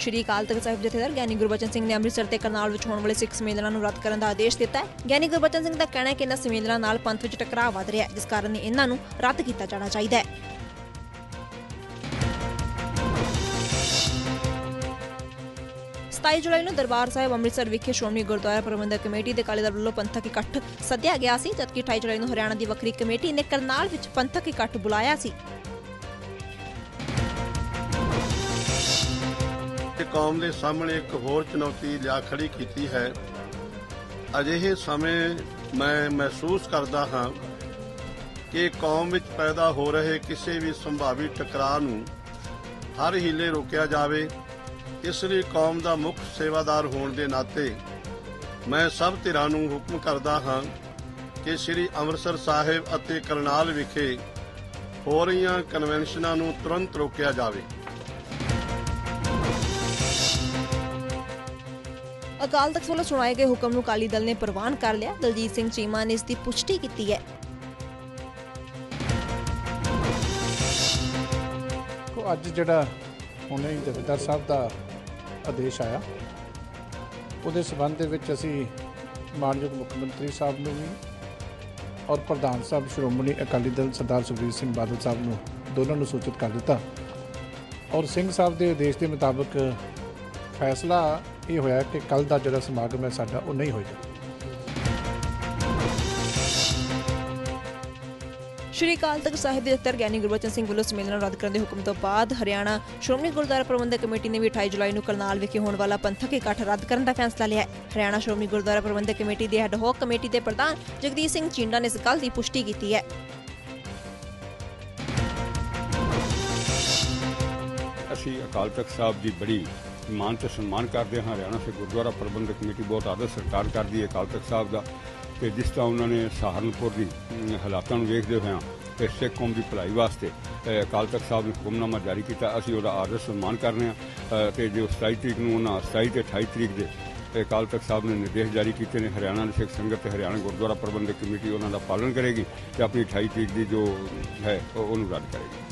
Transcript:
ਸ਼੍ਰੀ ਅਕਾਲ ਤਖਤ ਸਾਹਿਬ ਜਥੇਦਾਰ ਗਿਆਨੀ ਗੁਰਬਚਨ ਸਿੰਘ ਨੇ ਅੰਮ੍ਰਿਤਸਰ ਤੇ ਕਰਨਾਲ ਵਿੱਚ ਹੋਣ ਵਾਲੇ ਸਿੱਖ ਸੰਮੇਲਨਾਂ ਨੂੰ ਰੱਦ ਕਰਨ ਦਾ ਆਦੇਸ਼ ਦਿੱਤਾ ਹੈ। ਗਿਆਨੀ ਗੁਰਬਚਨ ਸਿੰਘ ਦਾ ਕਹਿਣਾ ਹੈ ਕਿ ਇਹਨਾਂ ਸੰਮੇਲਨਾਂ ਨਾਲ ਪੰਥ ਵਿੱਚ ਟਕਰਾਅ ਵਧ ਰਿਹਾ ਹੈ, ਜਿਸ ਕਾਰਨ ਇਹਨਾਂ ਨੂੰ ਰੱਦ ਕੀਤਾ ਜਾਣਾ ਚਾਹੀਦਾ ਹੈ। 27 ਜੁਲਾਈ ਨੂੰ ਦਰਬਾਰ ਸਾਹਿਬ ਅੰਮ੍ਰਿਤਸਰ ਵਿਖੇ ਸ਼੍ਰੋਮਣੀ ਗੁਰਦੁਆਰਾ ਪ੍ਰਬੰਧਕ ਕਮੇਟੀ ਦੇ ਕਾਲੇ ਦਲ ਵੱਲੋਂ ਪੰਥਕ ਇਕੱਠ ਸੱਦਿਆ ਗਿਆ ਸੀ, ਜਦਕਿ 28 ਜੁਲਾਈ ਨੂੰ ਹਰਿਆਣਾ ਦੀ ਵੱਖਰੀ ਕਮੇਟੀ ਨੇ ਕਰਨਾਲ ਵਿੱਚ ਪੰਥਕ ਇਕੱਠ ਬੁਲਾਇਆ ਸੀ। ਤੇ ਕੌਮ ਦੇ ਸਾਹਮਣੇ ਇੱਕ ਹੋਰ ਚੁਣੌਤੀ ਲਿਆ ਖੜੀ ਕੀਤੀ ਹੈ। ਅਜਿਹੇ ਸਮੇਂ ਮੈਂ ਮਹਿਸੂਸ ਕਰਦਾ ਹਾਂ ਕਿ ਕੌਮ ਵਿੱਚ ਪੈਦਾ ਹੋ ਰਹੇ ਕਿਸੇ ਵੀ ਸੰਭਾਵੀ ਟਕਰਾਅ ਨੂੰ ਹਰ ਹੀਲੇ ਰੋਕਿਆ ਜਾਵੇ। ਇਸ ਲਈ ਕੌਮ ਦਾ ਮੁੱਖ ਸੇਵਾਦਾਰ ਹੋਣ ਦੇ ਨਾਤੇ ਮੈਂ ਸਭ ਧਿਰਾਂ ਨੂੰ ਹੁਕਮ ਕਰਦਾ ਹਾਂ ਕਿ ਸ੍ਰੀ ਅੰਮ੍ਰਿਤਸਰ ਸਾਹਿਬ ਅਤੇ ਕਰਨਾਲ ਵਿਖੇ ਹੋ ਰਹੀਆਂ ਕਨਵੈਨਸ਼ਨਾਂ ਨੂੰ ਤੁਰੰਤ ਰੋਕਿਆ ਜਾਵੇ। ਅਕਾਲ ਤਖਤ ਵੱਲੋਂ ਸੁਣਾਏ ਗਏ ਹੁਕਮ ਨੂੰ ਅਕਾਲੀ ਦਲ ਨੇ ਪ੍ਰਵਾਨ ਕਰ ਲਿਆ। ਦਲਜੀਤ ਸਿੰਘ ਚੀਮਾ ਨੇ ਇਸ ਦੀ ਪੁਸ਼ਟੀ ਕੀਤੀ ਹੈ। ਅੱਜ ਜਿਹੜਾ ਹੁਣੇ ਹੀ ਜਥੇਦਾਰ ਸਾਹਿਬ ਦਾ ਆਦੇਸ਼ ਆਇਆ, ਉਹਦੇ ਸਬੰਧ ਦੇ ਵਿੱਚ ਅਸੀਂ ਮਾਨਯੋਗ ਮੁੱਖ ਮੰਤਰੀ ਸਾਹਿਬ ਨੂੰ ਵੀ ਔਰ ਪ੍ਰਧਾਨ ਸਾਹਿਬ ਸ਼੍ਰੋਮਣੀ ਅਕਾਲੀ ਦਲ ਸਰਦਾਰ ਸੁਖਬੀਰ ਸਿੰਘ ਬਾਦਲ ਸਾਹਿਬ ਨੂੰ ਦੋਨਾਂ ਨੂੰ ਸੂਚਿਤ ਕਰ ਦਿੱਤਾ। ਔਰ ਸਿੰਘ ਸਾਹਿਬ ਦੇ ਆਦੇਸ਼ ਦੇ ਮੁਤਾਬਕ ਫੈਸਲਾ ਇਹ ਹੋਇਆ ਕਿ ਕੱਲ ਦਾ ਜਿਹੜਾ ਸਮਾਗਮ ਹੈ ਸਾਡਾ ਉਹ ਨਹੀਂ ਹੋਏਗਾ। ਸ਼੍ਰੀ ਅਕਾਲ ਤਖਤ ਸਾਹਿਬ ਦੇ ਦਫ਼ਤਰ ਗਿਆਨੀ ਗੁਰਬਚਨ ਸਿੰਘ ਵੱਲੋਂ ਸੰਮੇਲਨ ਰੱਦ ਕਰਨ ਦੇ ਹੁਕਮ ਤੋਂ ਬਾਅਦ ਹਰਿਆਣਾ ਸ਼੍ਰੋਮਣੀ ਗੁਰਦੁਆਰਾ ਪ੍ਰਬੰਧਕ ਕਮੇਟੀ ਨੇ ਵੀ 28 ਜੁਲਾਈ ਨੂੰ ਕਰਨਾਲ ਵਿਖੇ ਹੋਣ ਵਾਲਾ ਪੰਥਕ ਇਕੱਠ ਰੱਦ ਕਰਨ ਦਾ ਫੈਸਲਾ ਲਿਆ ਹੈ। ਹਰਿਆਣਾ ਸ਼੍ਰੋਮਣੀ ਗੁਰਦੁਆਰਾ ਪ੍ਰਬੰਧਕ ਕਮੇਟੀ ਦੇ ਹੈੱਡ ਹੋਕ ਕਮੇਟੀ ਦੇ ਪ੍ਰਧਾਨ ਜਗਦੀਸ਼ ਸਿੰਘ ਚਿੰਡਾ ਨੇ ਇਸ ਗੱਲ ਦੀ ਪੁਸ਼ਟੀ ਕੀਤੀ ਹੈ। ਅਸੀਂ ਅਕਾਲ ਤਖਤ ਸਾਹਿਬ ਦੀ ਬੜੀ ਮਾਨ ਤੇ ਸਨਮਾਨ ਕਰਦੇ ਹਾਂ। ਹਰਿਆਣਾ ਸੇ ਗੁਰਦੁਆਰਾ ਪ੍ਰਬੰਧਕ ਕਮੇਟੀ ਬਹੁਤ ਆਦਰ ਸਤਿਕਾਰ ਕਰਦੀ ਹੈ ਅਕਾਲ ਤਖਤ ਸਾਹਿਬ ਦਾ। ਤੇ ਜਿਸ ਤਰ੍ਹਾਂ ਉਹਨਾਂ ਨੇ ਸਹਾਰਨਪੁਰ ਦੀ ਹਾਲਾਤਾਂ ਨੂੰ ਵੇਖਦੇ ਹੋਇਆਂ ਤੇ ਸਿੱਖ ਕੌਮ ਦੀ ਭਲਾਈ ਵਾਸਤੇ ਅਕਾਲ ਤਖਤ ਸਾਹਿਬ ਨੇ ਹੁਕਮਨਾਮਾ ਜਾਰੀ ਕੀਤਾ। ਅਸੀਂ ਉਹਦਾ ਆਦਰ ਸਨਮਾਨ ਕਰ ਰਹੇ ਹਾਂ। ਅ, ਤੇ ਜੋ 27 ਤਰੀਕ ਨੂੰ ਉਹਨਾਂ 27 ਤੇ 28 ਤਰੀਕ ਦੇ ਤੇ ਅਕਾਲ ਤਖਤ ਸਾਹਿਬ ਨੇ ਨਿਰਦੇਸ਼ ਜਾਰੀ ਕੀਤੇ ਨੇ ਹਰਿਆਣਾ ਦੇ ਸਿੱਖ ਸੰਗਤ ਤੇ ਹਰਿਆਣਾ ਗੁਰਦੁਆਰਾ ਪ੍ਰਬੰਧਕ ਕਮੇਟੀ ਉਹਨਾਂ ਦਾ ਪਾਲਣ ਕਰੇਗੀ ਤੇ ਆਪਣੀ 28 ਤਰੀਕ ਦੀ ਜੋ ਹੈ ਉਹਨੂੰ ਰੱਦ ਕਰੇਗੀ।